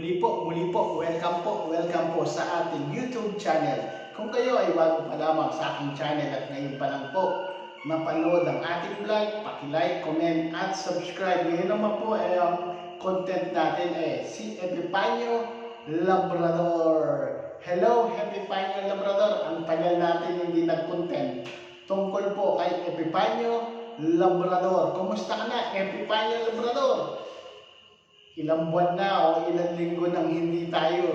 Muli po, muli po, welcome po, welcome po sa ating YouTube channel. Kung kayo ay bago pa lamang sa aking channel at ngayon pa lang po, mapanood ang ating vlog, paki-like, comment at subscribe. Ngayon naman po ay ang content natin eh, si Epipanyo Labrador. Hello, Epipanyo Labrador. Ang tagal natin hindi nag-content tungkol po kay Epipanyo Labrador. Kumusta ka na, Epipanyo Labrador? Ilang buwan na o ilang linggo nang hindi tayo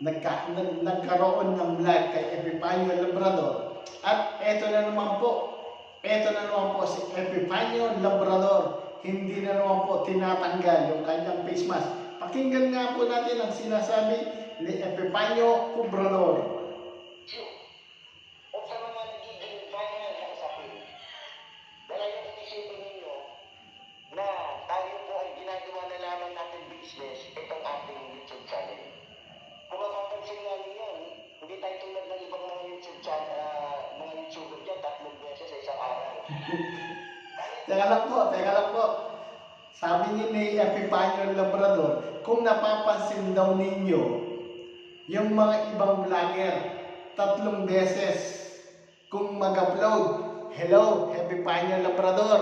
nagka, nag, nagkaroon ng vlog kay Epifanio Labrador. At eto na naman po, eto na naman po si Epifanio Labrador. Hindi na naman po tinatanggal yung kanyang face mask. Pakinggan nga po natin ang sinasabi ni Epifanio Cubrador. Teka lang po, teka lang po. Sabi ni ni Epifanio Labrador, kung napapansin daw ninyo, yung mga ibang vlogger, tatlong beses kung mag-upload, hello, Epifanio Labrador.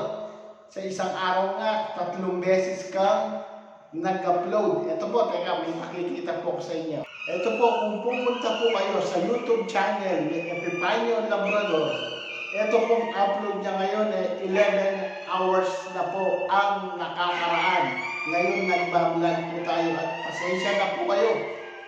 Sa isang araw nga, tatlong beses kang nag-upload. Ito po, teka, may makikita po ko sa inyo. Ito po, kung pumunta po kayo sa YouTube channel ni Epifanio Labrador, ito pong upload niya ngayon eh, 11 hours na po ang nakakaraan. Ngayon nagbablog po tayo at pasensya na po kayo.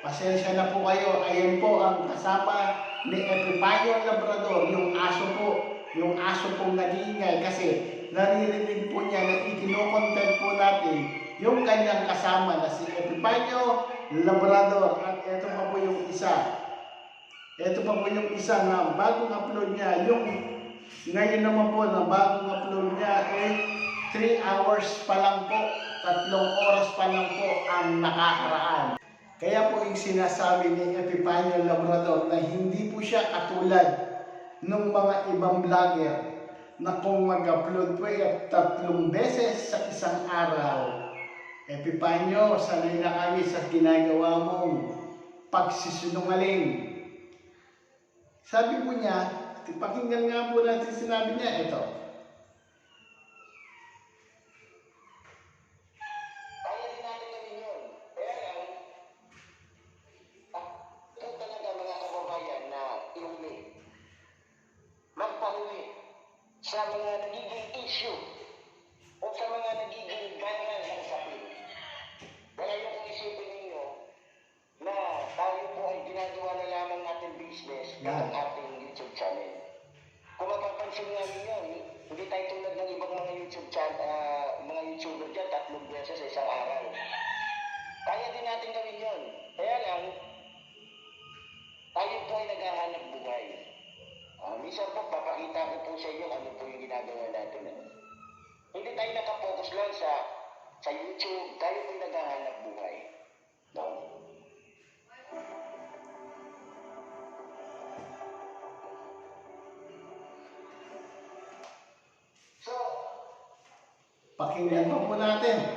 Pasensya na po kayo. Ayan po ang kasama ni Epifanio Labrador, yung aso po. Yung aso pong nag-iingay kasi naririnig po niya na ikinocontent po natin yung kanyang kasama na si Epifanio Labrador. At ito pa po yung isa. Ito pa po yung isa na bagong upload niya. Yung ngayon naman po na bagong upload niya eh 3 hours pa lang po, tatlong oras pa lang po ang nakakaraan. Kaya po yung sinasabi ni Epifanio Labrador na hindi po siya katulad ng mga ibang vlogger na kung mag-upload po ay tatlong beses sa isang araw. Epifanio, sanay na kami sa ginagawa mong pagsisinungaling. Sabi po niya, pakinggan nga po natin sinabi niya, ito. Po ay naghahanap buhay. Ah, minsan po, papakita ko po sa inyo ano po yung ginagawa natin. Ano. Hindi tayo nakapokus lang sa sa YouTube, tayo po naghahanap buhay. No? So, Pakinggan pa po natin.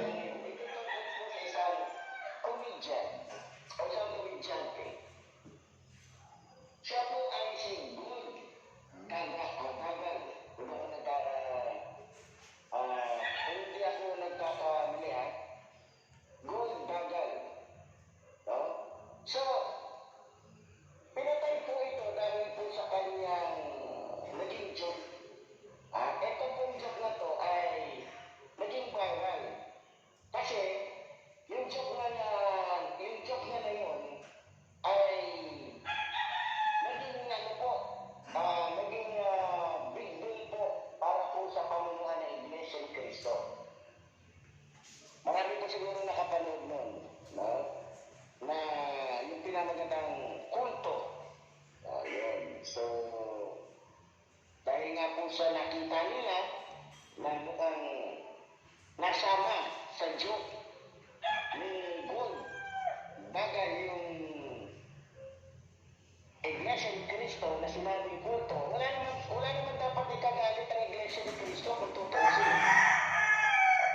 Cristo na sinabing kulto, wala naman, wala naman dapat ikagalit ang Iglesia ni Cristo kung tutusin.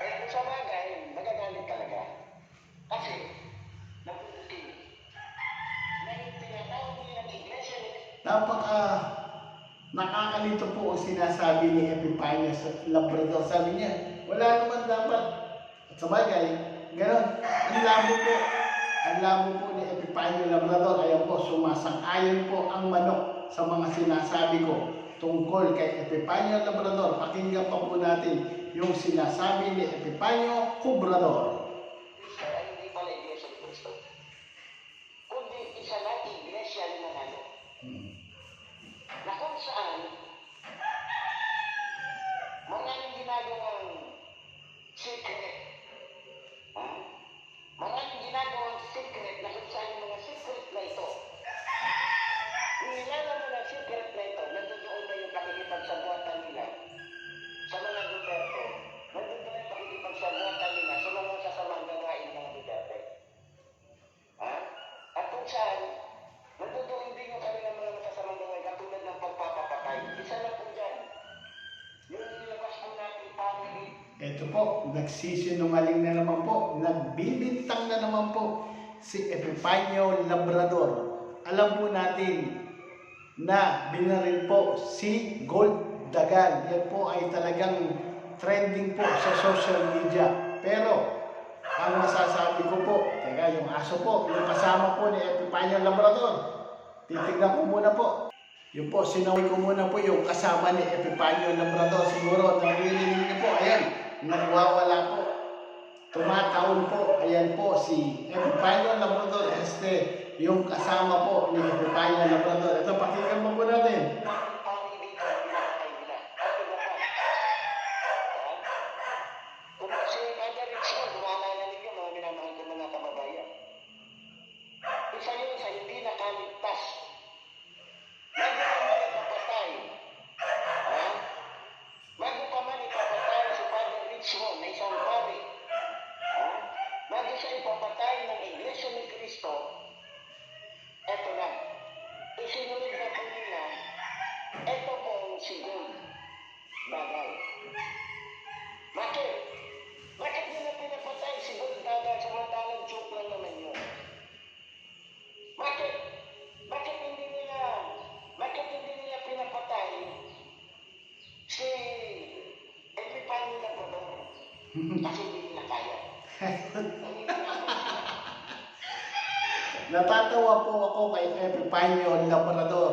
Pero kung sa bagay, magagalit talaga. Kasi, nabuti na yung tinatawag nilang Iglesia ni Napaka nakakalito po ang sinasabi ni Epifanio sa Labrador. Sabi niya, wala naman dapat. At sa bagay, gano'n. Ang labo po. Ang labo po ni Epifanio Labrador. Ayan po, sumasang-ayon po ang manok sa mga sinasabi ko tungkol kay Epifanio Labrador. Pakinggan pa po natin yung sinasabi ni Epifanio Cubrador. Nagsisinungaling na naman po, nagbibintang na naman po si Epifanio Labrador. Alam po natin na binaril po si Gold Dagan. Yan po ay talagang trending po sa social media. Pero, ang masasabi ko po, teka, yung aso po, yung kasama po ni Epifanio Labrador, titignan ko muna po. Yung po, sinaway ko muna po yung kasama ni Epifanio Labrador. Siguro, naririnig niyo po, ayan, nagwawala po. Tumataon po, ayan po, si Epifanio Labrador. Este, yung kasama po ni Epifanio Labrador. Ito, pakinggan mo po natin. Kasi hindi nila kaya. Natatawa po ako kay Epifanio Labrador.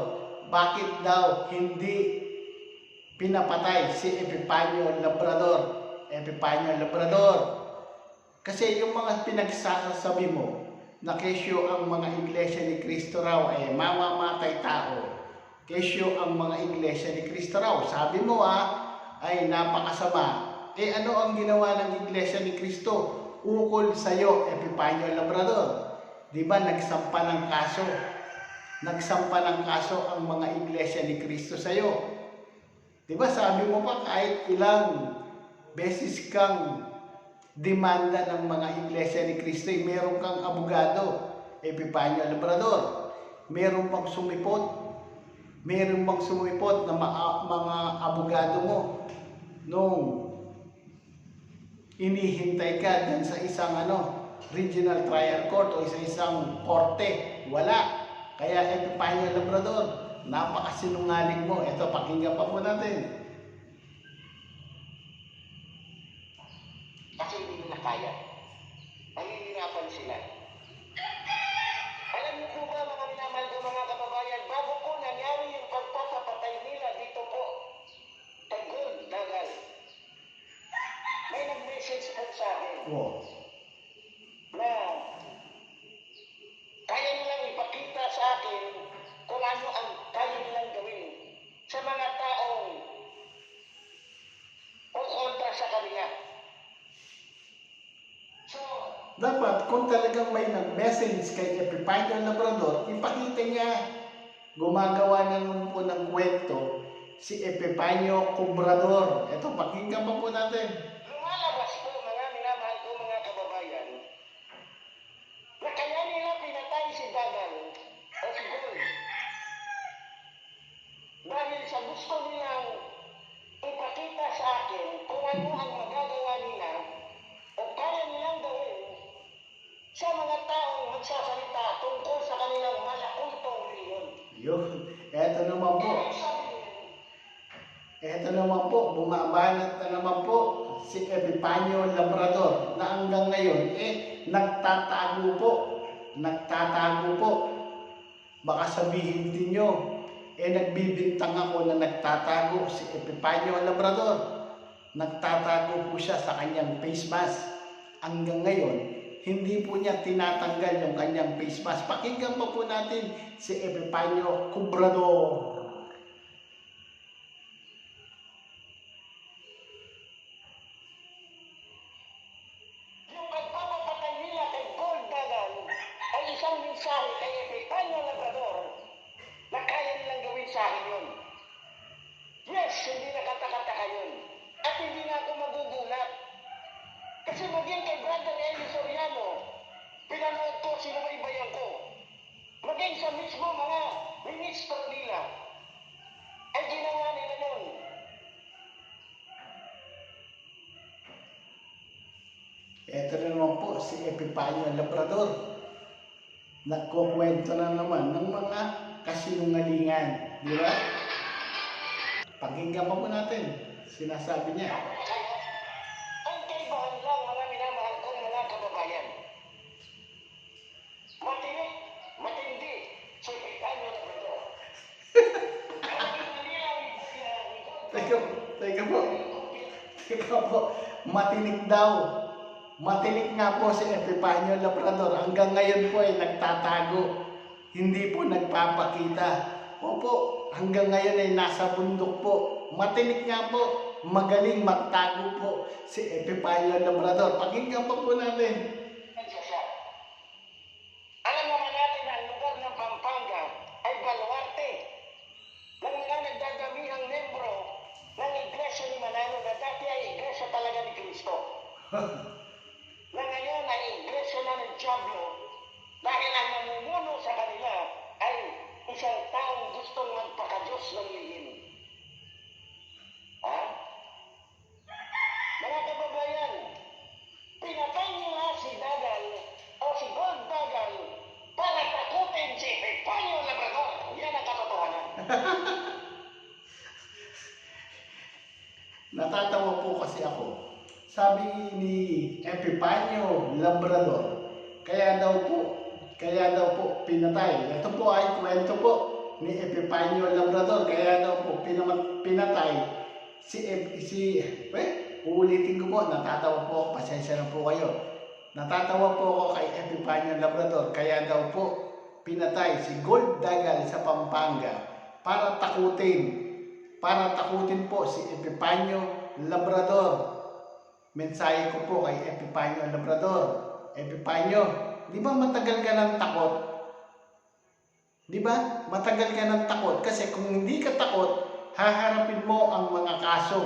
Bakit daw hindi pinapatay si Epifanio Labrador? Epifanio Labrador. Kasi yung mga pinagsasabi mo na kesyo ang mga iglesia ni Kristo raw ay mamamatay tao. Kesyo ang mga iglesia ni Kristo raw. Sabi mo ah, ay napakasama. Eh ano ang ginawa ng iglesia ni Kristo? Ukol sa'yo, Epifanio Labrador. Di ba nagsampa ng kaso? Nagsampa ng kaso ang mga iglesia ni Kristo sa iyo. Di ba sabi mo pa kahit ilang beses kang demanda ng mga iglesia ni Kristo, eh, meron kang abogado, Epifanio Labrador. Meron pang sumipot. Meron pang sumipot na mga abogado mo nung inihintay ka dyan sa isang ano, regional trial court o sa isang korte. Wala. Kaya Epifanio Labrador, napakasinungaling mo. Ito, pakinggan pa po natin. Kasi hindi nila kaya. Po sa akin Oh. na kaya nilang ipakita sa akin kung ano ang kaya nilang gawin sa mga taong kukontra sa kanila. So, dapat kung talagang may nag-message kay Epifanio Labrador, ipakita niya gumagawa naman po ng kwento si Epifanio Cobrador. Ito, pakinggan pa po natin. Naman po, bumabanat na naman po si Epifanio Labrador na hanggang ngayon, eh, nagtatago po. Nagtatago po. Baka sabihin din nyo, eh, nagbibintang ako na nagtatago si Epifanio Labrador. Nagtatago po siya sa kanyang face mask. Hanggang ngayon, hindi po niya tinatanggal yung kanyang face mask. Pakinggan pa po natin si Epifanio Cobrador. Si Epifanio Labrador. Nagkukwento na naman ng mga kasinungalingan. Di ba? Pakinggan pa po natin. Sinasabi niya. Ang kaibahan lang mga minamahal kong mga kababayan. Matinik, matindi, si Epifanio Labrador. Ang Teka, teka po. Teka po. Matinik daw. Matinik nga po si Epifanio Labrador. Hanggang ngayon po ay nagtatago. Hindi po nagpapakita. Opo, hanggang ngayon ay nasa bundok po. Matinik nga po. Magaling magtago po si Epifanio Labrador. Pakinggan pa po natin. Alam naman natin na ang lugar ng Pampanga ay baluarte ng mga nagdadamihang membro ng Iglesia ni Manalo na dati ay Iglesia talaga ni Cristo. Epifanio Labrador, kaya daw po, kaya daw po pinatay. Ito po ay kwento po ni Epifanio Labrador, kaya daw po pinatay si si eh, uulitin ko po, natatawa po pasensya na po kayo. Natatawa po ako kay Epifanio Labrador, kaya daw po pinatay si Gold Dagal sa Pampanga para takutin para takutin po si Epifanio Labrador. Mensahe ko po kay Epifanio Labrador. Epifanio, di ba matagal ka ng takot? Di ba? Matagal ka ng takot kasi kung hindi ka takot, haharapin mo ang mga kaso.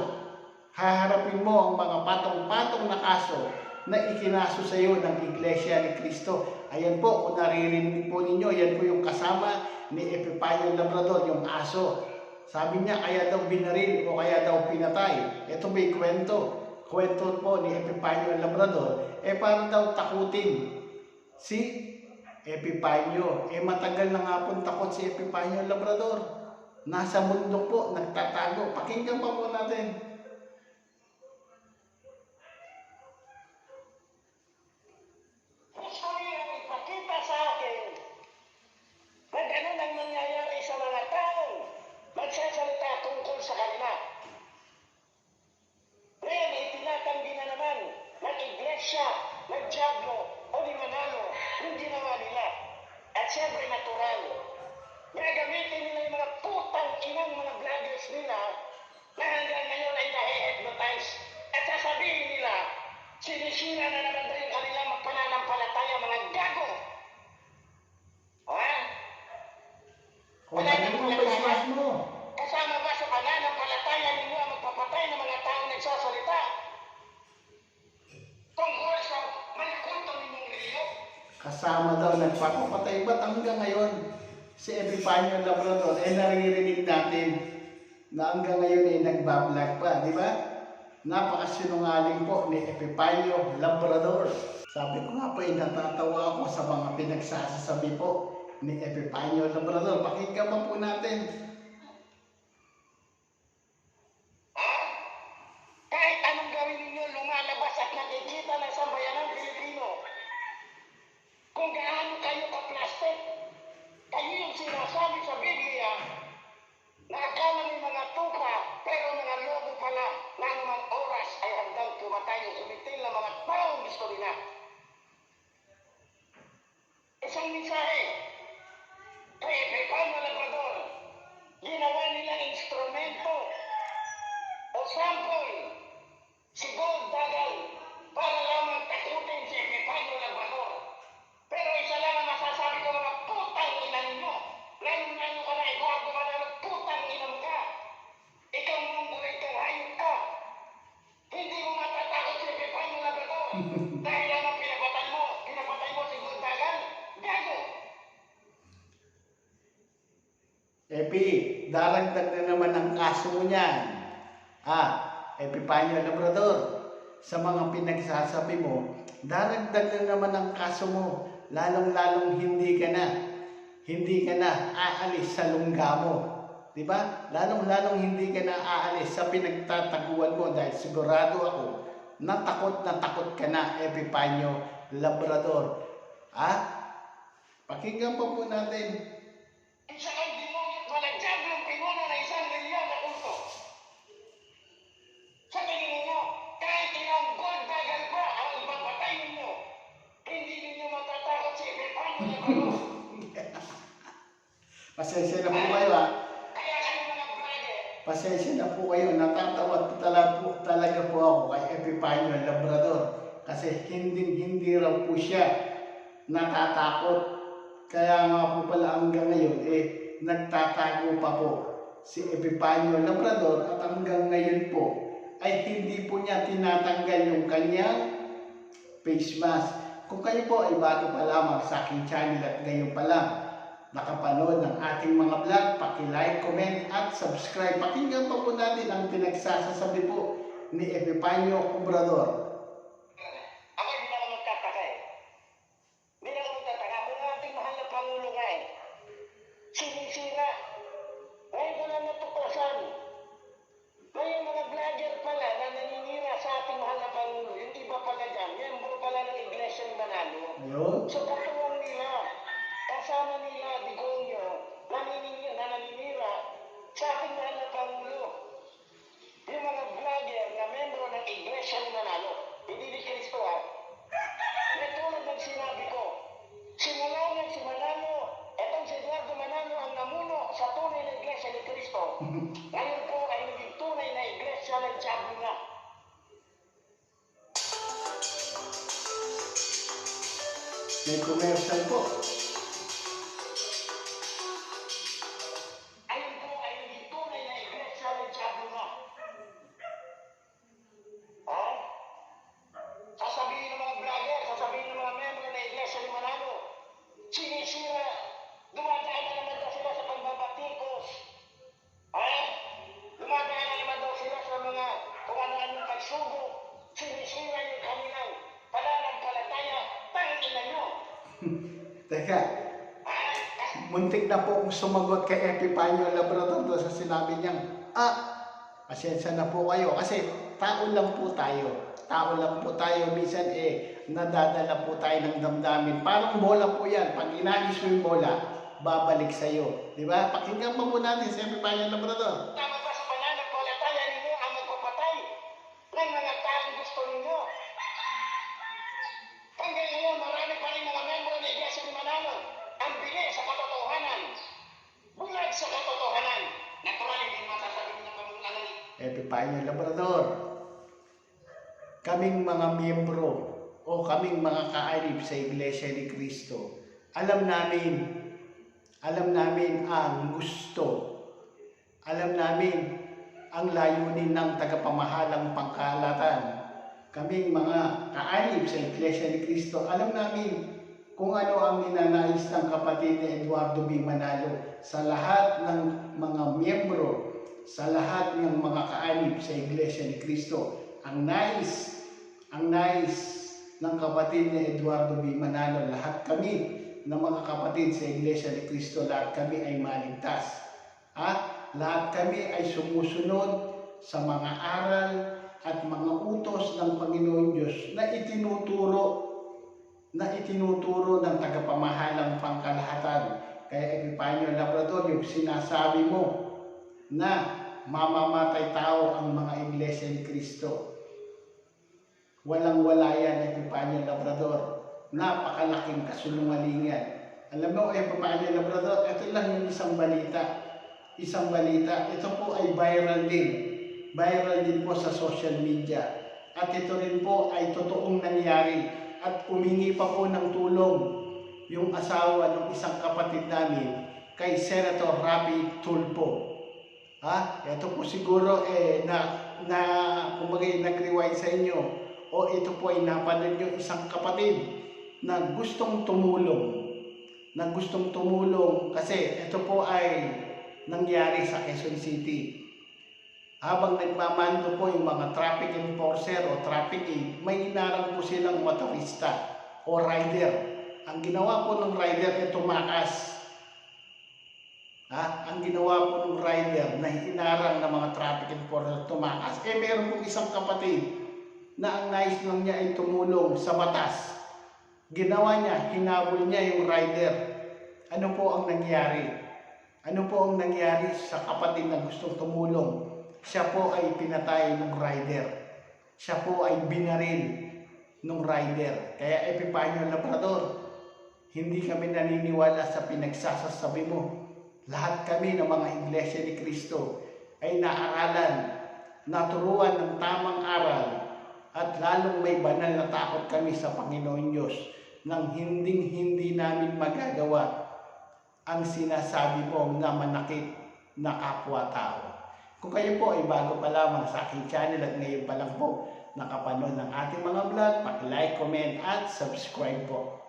Haharapin mo ang mga patong-patong na kaso na ikinaso sa iyo ng Iglesia ni Cristo. Ayan po, kung naririnig po ninyo, yan po yung kasama ni Epifanio Labrador, yung aso. Sabi niya, kaya daw binaril o kaya daw pinatay. Ito may kwento. Kwento po ni Epifanio Labrador, eh para daw takutin si Epifanio. Eh matagal na nga pong takot si Epifanio Labrador. Nasa bundok po, nagtatago. Pakinggan pa po natin. Gusto nilang ipakita sa akin na ganun ang nangyayari sa mga taong magsasalita tungkol sa kanila. Ngayon, itinatanggi na naman ng Iglesia, ng Diablo, o ni Manalo yung ginawa nila. At siyempre, natural. Gagamitin nila yung mga putang inang mga vloggers nila na hanggang ngayon ay nahe-hypnotize. At sasabihin nila, sinisira na naman yung kanilang magpananampalataya pananampalataya, mga gago. Ha? O, dali mo ang face mask mo. Kasama ba sa pananampalataya ninyo ang magpapatay ng mga taong nagsasalita? Tungkol sa malikuntang ninyong reliyon? Kasama daw nagpapapatay. Ba't hanggang ngayon, si Epifanio Labrador, eh naririnig natin na hanggang ngayon ay nagbablog pa, di ba? Napakasinungaling po ni Epifanio Labrador. Sabi ko nga po, eh, natatawa ako sa mga pinagsasasabi po ni Epifanio Labrador. Pakinggan mo po natin. Kaso niyan. Ah, Epifanio Labrador, sa mga pinagsasabi mo, daragdag na naman ang kaso mo. Lalong-lalong hindi ka na, hindi ka na aalis sa lungga mo. Ba? Lalong-lalong hindi ka na aalis sa pinagtataguan mo dahil sigurado ako na takot na takot ka na, Epifanio Labrador. Ah, pakinggan pa po natin. Pasensya na po kayo vlogger, Pasensya na po kayo, natatawa po talaga po, talaga po ako kay Epifanio Labrador kasi hindi hindi raw po siya natatakot. Kaya nga po pala hanggang ngayon eh nagtatago pa po si Epifanio Labrador at hanggang ngayon po ay hindi po niya tinatanggal yung kanyang face mask. Kung kayo po ay bago pa lamang sa aking channel at ngayon pa lang nakapanood ng ating mga vlog, paki-like, comment at subscribe. Pakinggan pa po natin ang pinagsasasabi po ni Epifanio Obrador. Mga kung ano-anong pagsubo. Sinisira yung kanilang. Teka, muntik na po akong sumagot kay Epifanio Labrador doon sa sinabi niyang, ah, pasensya na po kayo kasi tao lang po tayo. Tao lang po tayo. Minsan eh, nadadala po tayo ng damdamin. Parang bola po yan. Pag inagis mo yung bola, babalik sa'yo. Di ba? Pakinggan pa po natin si Epifanio Labrador. Tama Epifanio Labrador. Kaming mga miyembro o kaming mga kaanib sa Iglesia ni Cristo, alam namin, alam namin ang gusto, alam namin ang layunin ng tagapamahalang pangkalatan. Kaming mga kaanib sa Iglesia ni Cristo, alam namin kung ano ang ninanais ng kapatid Eduardo B. Manalo sa lahat ng mga miyembro, sa lahat ng mga kaanib sa Iglesia ni Cristo. Ang nais, ang nais ng kapatid ni Eduardo B. Manalo, lahat kami ng mga kapatid sa Iglesia ni Cristo, lahat kami ay maligtas. At lahat kami ay sumusunod sa mga aral at mga utos ng Panginoon Diyos na itinuturo na itinuturo ng tagapamahalang pangkalahatan. Kaya Epipanyo Labrador, yung sinasabi mo na mamamatay tao ang mga iglesia ni Kristo. Walang-wala yan, Epipanyo Labrador. Napakalaking kasulungalingan. Alam mo, Epipanyo Labrador, ito lang yung isang balita. Isang balita. Ito po ay viral din. Viral din po sa social media. At ito rin po ay totoong nangyari at humingi pa po ng tulong yung asawa ng isang kapatid namin kay Senator Rapi Tulpo. Ha? Ito po siguro eh na na kumbaga nag-rewind sa inyo o ito po ay napanood yung isang kapatid na gustong tumulong na gustong tumulong kasi ito po ay nangyari sa Quezon City habang nagmamando po yung mga traffic enforcer o traffic aid, may inarang po silang motorista o rider. Ang ginawa po ng rider ay tumakas. Ha? Ang ginawa po ng rider na inarang ng mga traffic enforcer tumakas. Eh meron pong isang kapatid na ang nais lang niya ay tumulong sa batas. Ginawa niya, hinabol niya yung rider. Ano po ang nangyari? Ano po ang nangyari sa kapatid na gustong tumulong? siya po ay pinatay ng rider. Siya po ay binaril ng rider. Kaya Epipanyo Labrador, hindi kami naniniwala sa pinagsasasabi mo. Lahat kami ng mga iglesia ni Kristo ay naaralan, naturuan ng tamang aral, at lalong may banal na takot kami sa Panginoon Diyos nang hinding-hindi namin magagawa ang sinasabi mo na manakit na kapwa-tao. Kung kayo po ay bago pa lamang sa aking channel at ngayon pa lang po nakapanood ng ating mga vlog, pag-like, comment at subscribe po.